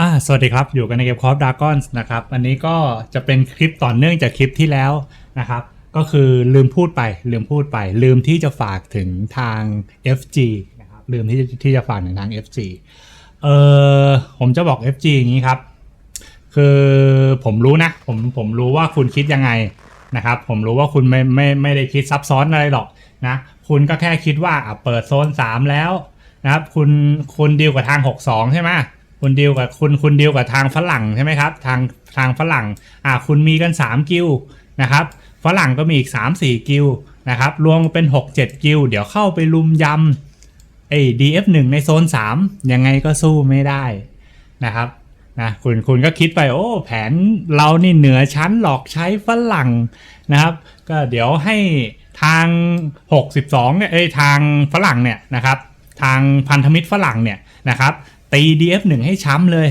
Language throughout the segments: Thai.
อ่าสวัสดีครับ อยู่กันในเกมคอร์ดากอนนะครับ อันนี้ก็จะเป็นคลิปต่อเนื่องจากคลิปที่แล้วนะครับ ก็คือลืมพูดไป ลืมพูดไป ลืมที่จะฝากถึงทาง FG นะครับ ลืมที่ที่จะฝากถึงทาง FG เออผมจะบอก FG อย่างนี้ครับ คือผมรู้นะ ผมผมรู้ว่าคุณคิดยังไงนะครับ ผมรู้ว่าคุณไม่ไม่ไม่ได้คิดซับซ้อนอะไรหรอกนะ คุณก็แค่คิดว่าเปิดโซน 3 แล้วนะครับ คุณคุณดีลกับทาง 62 ใช่ไหม คุณดีลกับคุณคุณดีลกับทางฝรั่งใช่ไหมครับ ทางทางฝรั่งอะคุณมีกัน 3 กิลด์นะครับฝรั่งก็มีอีก 3-4 กิลนะครับรวมเป็น 6-7 กิลเดี๋ยวเข้าไปลุมยำไอ้ DF1 ในโซน 3 ยังไงก็สู้ไม่ได้นะครับนะคุณคุณก็คิดไปโอ้แผนเรานี่เหนือชั้นหลอกใช้ฝรั่งนะครับ ก็เดี๋ยวให้ทาง 62เนี่ยเอ้ยทางฝรั่งเนี่ยนะครับ ทางพันธมิตรฝรั่งเนี่ยนะครับ ตี DF1 ให้ช้ำเลย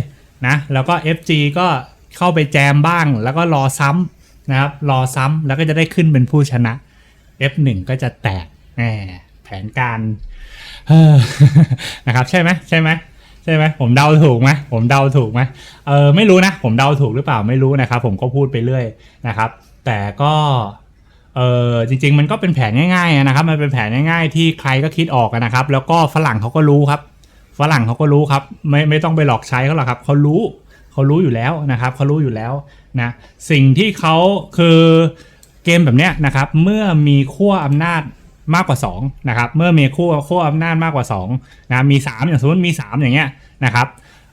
นะแล้วก็ FG ก็เข้าไปแจมบ้าง แล้วก็รอซ้ำนะครับรอซ้ำแล้วก็จะได้ขึ้นเป็นผู้ชนะ F1 ก็จะแตกแหมแผนการนะครับใช่ไหมใช่ไหมใช่ไหมผมเดาถูกไหมผมเดาถูกไหมเออไม่รู้นะ ผมเดาถูกหรือเปล่าไม่รู้นะครับ ผมก็พูดไปเรื่อยนะครับ แต่ก็เออจริง ๆ มันก็เป็นแผนง่ายๆนะครับ มันเป็นแผนง่ายๆ ที่ใครก็คิดออกนะครับ แล้วก็ฝรั่งเขาก็รู้ครับ ฝรั่งเขาก็รู้ครับไม่ไม่ต้องไปหลอกใช้เขาหรอกครับเขารู้เขารู้อยู่แล้วนะครับเขารู้อยู่แล้วนะสิ่งที่เขาคือเกมแบบเนี้ยนะครับเมื่อมีขั้วอำนาจมากกว่า2นะครับเมื่อมีขั้วขั้วอำนาจมากกว่า2นะมี 3 อย่างสมมติมี 3 อย่างเงี้ยนะครับ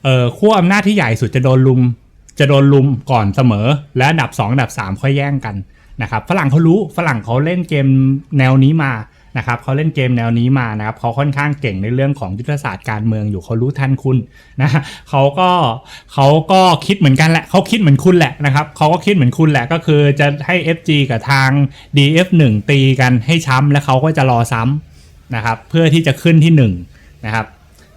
เอ่อขั้วอำนาจที่ใหญ่สุดจะโดนลุมจะโดนลุมก่อนเสมอ และอันดับ 2 อันดับ 3 ค่อยแย่งกันนะครับฝรั่งเขารู้ฝรั่งเขาเล่นเกมแนวนี้มา นะครับเขาเล่นเกมแนวนี้มานะครับเขาค่อนข้างเก่งในเรื่องของยุทธศาสตร์การเมืองอยู่เขารู้ทันคุณนะเขาก็เขาก็คิดเหมือนกันแหละเขาคิดเหมือนคุณแหละนะครับเขาก็คิดเหมือนคุณแหละก็คือจะให้ FG กับทาง DF1 ตีกันให้ช้ำแล้วเขาก็จะรอซ้ำนะครับเพื่อที่จะขึ้นที่1นะครับ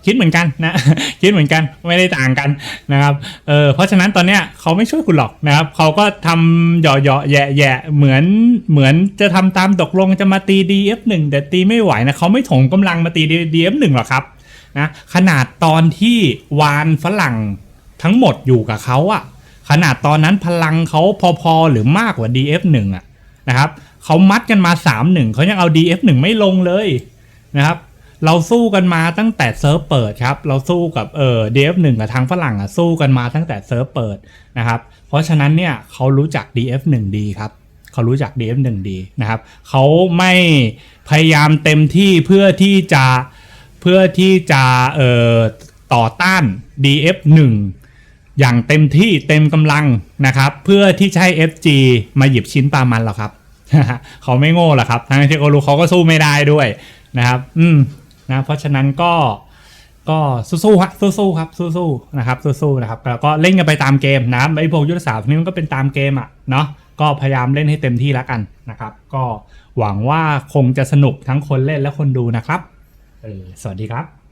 คิดเหมือนกันนะคิดเหมือนกันไม่ได้ต่างกันนะครับเออเพราะฉะนั้นตอนเนี้ยเขาไม่ช่วยคุณหรอกนะครับเขาก็ทำเหยาะเหยาะแยะแยะเหมือนเหมือนจะทำตามตกลงจะมาตี DF1 แต่ตีไม่ไหวนะเขาไม่ถงกำลังมาตี DF1 หรอกครับนะขนาดตอนที่วานฝรั่งทั้งหมดอยู่กับเขาอะขนาดตอนนั้นพลังเขาพอๆหรือมากกว่า DF1 อะนะครับเขามัดกันมา 3-1เขายังเอา DF1 ไม่ลงเลยนะครับ เราสู้กันมาตั้งแต่เซิร์ฟเปิดครับ เราสู้กับเออ DF1 กับทางฝรั่งอะสู้กันมาตั้งแต่เซิร์ฟเปิดนะครับ เพราะฉะนั้นเนี่ยเขารู้จัก DF1 ดีครับเขารู้จัก DF1 ดีนะครับเขาไม่พยายามเต็มที่เพื่อที่จะเพื่อที่จะเอ่อต่อต้าน DF1 อย่างเต็มที่เต็มกำลังนะครับ เพื่อที่จะให้ FG มาหยิบชิ้นปลามันหรอครับเขาไม่โง่หรอกครับทั้งที่เขารู้เขาก็สู้ไม่ได้ด้วยนะครับ อืม นะเพราะฉะนั้นก็ก็สู้ๆครับสู้ๆครับสู้ๆนะครับสู้ๆนะครับแล้วก็เล่นกันไปตามเกมนะไอ้พวกยุทธศาสตร์นี้มันก็เป็นตามเกมอะเนาะก็พยายามเล่นให้เต็มที่แล้วกันนะครับ ก็หวังว่าคงจะสนุกทั้งคนเล่นและคนดูนะครับเออสวัสดีครับ